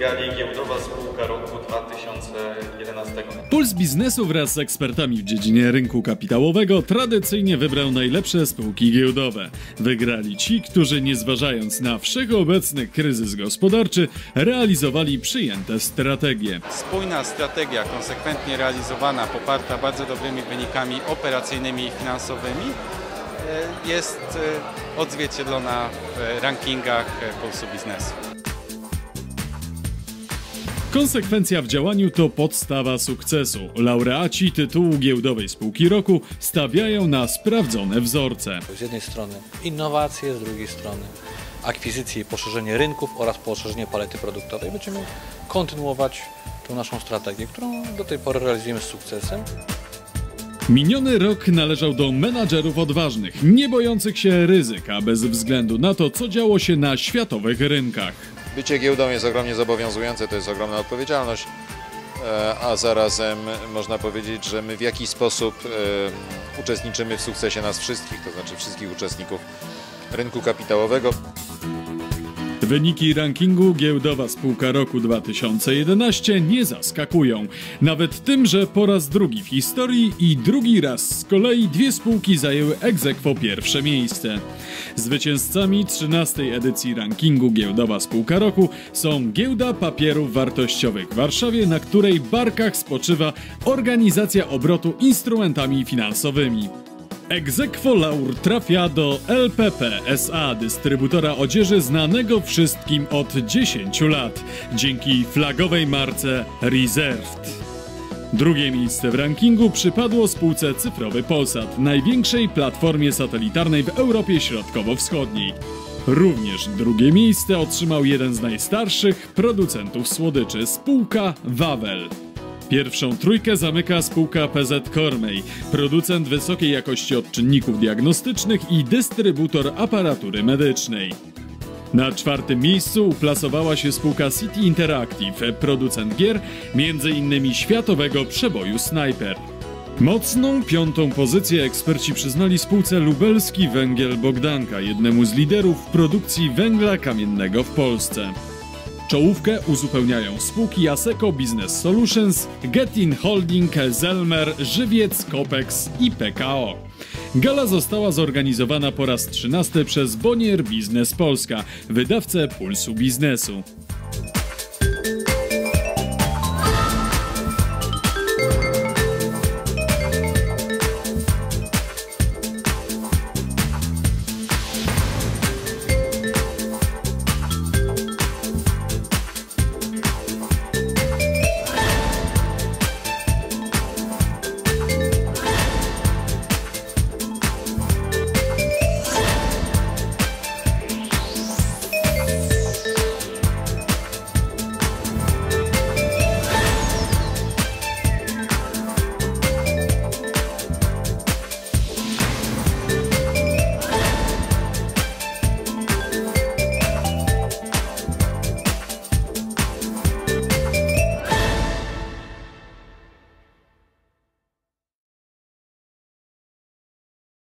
gali Giełdowa Spółka Roku 2011. Puls biznesu wraz z ekspertami w dziedzinie rynku kapitałowego tradycyjnie wybrał najlepsze spółki giełdowe. Wygrali ci, którzy nie zważając na wszechobecny kryzys gospodarczy, realizowali przyjęte strategie. Spójna strategia, konsekwentnie realizowana, poparta bardzo dobrymi wynikami operacyjnymi i finansowymi, e, jest e, odzwierciedlona w rankingach Pulsu Biznesu. Konsekwencja w działaniu to podstawa sukcesu. Laureaci tytułu giełdowej spółki roku stawiają na sprawdzone wzorce. Z jednej strony innowacje, z drugiej strony akwizycje i poszerzenie rynków oraz poszerzenie palety produktowej. Będziemy kontynuować tą naszą strategię, którą do tej pory realizujemy z sukcesem. Miniony rok należał do menadżerów odważnych, nie bojących się ryzyka bez względu na to, co działo się na światowych rynkach. Bycie giełdą jest ogromnie zobowiązujące, to jest ogromna odpowiedzialność, e, a zarazem można powiedzieć, że my w jakiś sposób e, uczestniczymy w sukcesie nas wszystkich, to znaczy wszystkich uczestników rynku kapitałowego. Wyniki rankingu Giełdowa Spółka Roku 2011 nie zaskakują. Nawet tym, że po raz drugi w historii i drugi raz z kolei dwie spółki zajęły egzekwo pierwsze miejsce. Zwycięzcami 13. edycji rankingu Giełdowa Spółka Roku są Giełda Papierów Wartościowych w Warszawie, na której barkach spoczywa Organizacja Obrotu Instrumentami Finansowymi. Egzekwo Laur trafia do LPP SA, dystrybutora odzieży znanego wszystkim od 10 lat, dzięki flagowej marce Reserved. Drugie miejsce w rankingu przypadło spółce Cyfrowy Polsat, największej platformie satelitarnej w Europie Środkowo-Wschodniej. Również drugie miejsce otrzymał jeden z najstarszych producentów słodyczy, spółka Wawel. Pierwszą trójkę zamyka spółka PZ Cormay, producent wysokiej jakości odczynników diagnostycznych i dystrybutor aparatury medycznej. Na czwartym miejscu uplasowała się spółka City Interactive, producent gier, m.in. światowego przeboju Sniper. Mocną piątą pozycję eksperci przyznali spółce Lubelski Węgiel Bogdanka, jednemu z liderów produkcji węgla kamiennego w Polsce. Czołówkę uzupełniają spółki Aseco Business Solutions, Getin Holding, Zelmer, Żywiec, Copex i PKO. Gala została zorganizowana po raz 13 przez Bonier Biznes Polska, wydawcę Pulsu Biznesu.